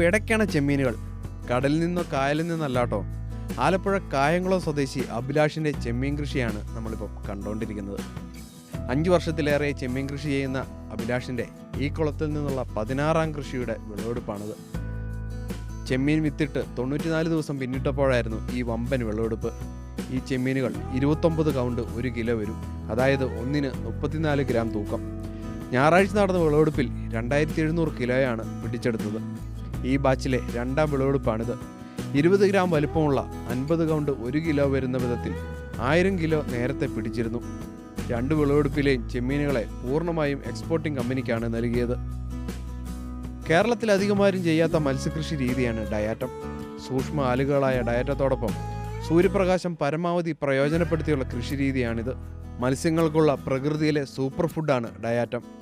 പിടയ്ക്കണ ചെമ്മീനുകൾ. കടലിൽ നിന്നോ കായലിൽ നിന്നല്ലാട്ടോ ആലപ്പുഴ കായംകുളം സ്വദേശി അഭിലാഷിന്റെ ചെമ്മീൻ കൃഷിയാണ് നമ്മളിപ്പോൾ കണ്ടുകൊണ്ടിരിക്കുന്നത് അഞ്ച് വർഷത്തിലേറെ ചെമ്മീൻ കൃഷി ചെയ്യുന്ന അഭിലാഷിന്റെ ഈ കുളത്തിൽ നിന്നുള്ള പതിനാറാം കൃഷിയുടെ വിളവെടുപ്പാണിത്. ചെമ്മീൻ വിത്തിട്ട് തൊണ്ണൂറ്റിനാല് ദിവസം പിന്നിട്ടപ്പോഴായിരുന്നു ഈ വമ്പൻ വിളവെടുപ്പ്. ഈ ചെമ്മീനുകൾ ഇരുപത്തൊമ്പത് കൗണ്ട് ഒരു കിലോ വരും. അതായത് ഒന്നിന് മുപ്പത്തിനാല് ഗ്രാം തൂക്കം. ഞായറാഴ്ച നടന്ന വിളവെടുപ്പിൽ രണ്ടായിരത്തി എഴുന്നൂറ് കിലോയാണ് പിടിച്ചെടുത്തത്. ഈ ബാച്ചിലെ രണ്ടാം വിളവെടുപ്പാണിത്. ഇരുപത് ഗ്രാം വലുപ്പമുള്ള അൻപത് കൗണ്ട് ഒരു കിലോ വരുന്ന വിധത്തിൽ ആയിരം കിലോ നേരത്തെ പിടിച്ചിരുന്നു. രണ്ട് വിളവെടുപ്പിലെയും ചെമ്മീനുകളെ പൂർണമായും എക്സ്പോർട്ടിംഗ് കമ്പനിക്കാണ് നൽകിയത്. കേരളത്തിൽ അധികമാരും ചെയ്യാത്ത മത്സ്യകൃഷി രീതിയാണ് ഡയാറ്റം. സൂക്ഷ്മ ആലുകളായ ഡയറ്റത്തോടൊപ്പം സൂര്യപ്രകാശം പരമാവധി പ്രയോജനപ്പെടുത്തിയുള്ള കൃഷി രീതിയാണിത്. മത്സ്യങ്ങൾക്കുള്ള പ്രകൃതിയിലെ സൂപ്പർ ഫുഡാണ് ഡയാറ്റം.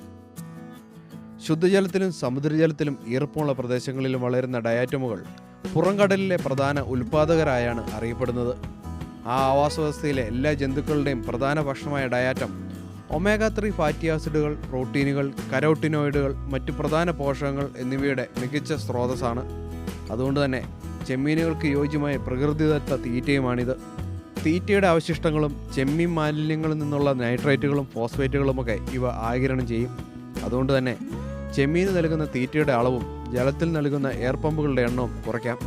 ശുദ്ധജലത്തിലും സമുദ്രജലത്തിലും ഈർപ്പമുള്ള പ്രദേശങ്ങളിലും വളരുന്ന ഡയാറ്റമുകൾ പുറംകടലിലെ പ്രധാന ഉൽപാദകരായാണ് അറിയപ്പെടുന്നത്. ആ ആവാസ വ്യവസ്ഥയിലെ എല്ലാ ജന്തുക്കളുടെയും പ്രധാന ഭക്ഷണമായ ഡയാറ്റം ഒമേഗ ത്രീ ഫാറ്റി ആസിഡുകൾ പ്രോട്ടീനുകൾ കരോട്ടിനോയിഡുകൾ മറ്റു പ്രധാന പോഷകങ്ങൾ എന്നിവയുടെ മികച്ച സ്രോതസ്സാണ്. അതുകൊണ്ട് തന്നെ ചെമ്മീനുകൾക്ക് യോജ്യമായ പ്രകൃതിദത്ത തീറ്റയുമാണിത്. തീറ്റയുടെ അവശിഷ്ടങ്ങളും ചെമ്മീൻ മാലിന്യങ്ങളിൽ നിന്നുള്ള നൈട്രേറ്റുകളും ഫോസ്ഫേറ്റുകളുമൊക്കെ ഇവ ആകിരണം ചെയ്യും. അതുകൊണ്ട് തന്നെ ചെമ്മീന് നൽകുന്ന തീറ്റയുടെ അളവും ജലത്തിൽ നൽകുന്ന എയർ പമ്പുകളുടെ എണ്ണവും കുറയ്ക്കാം.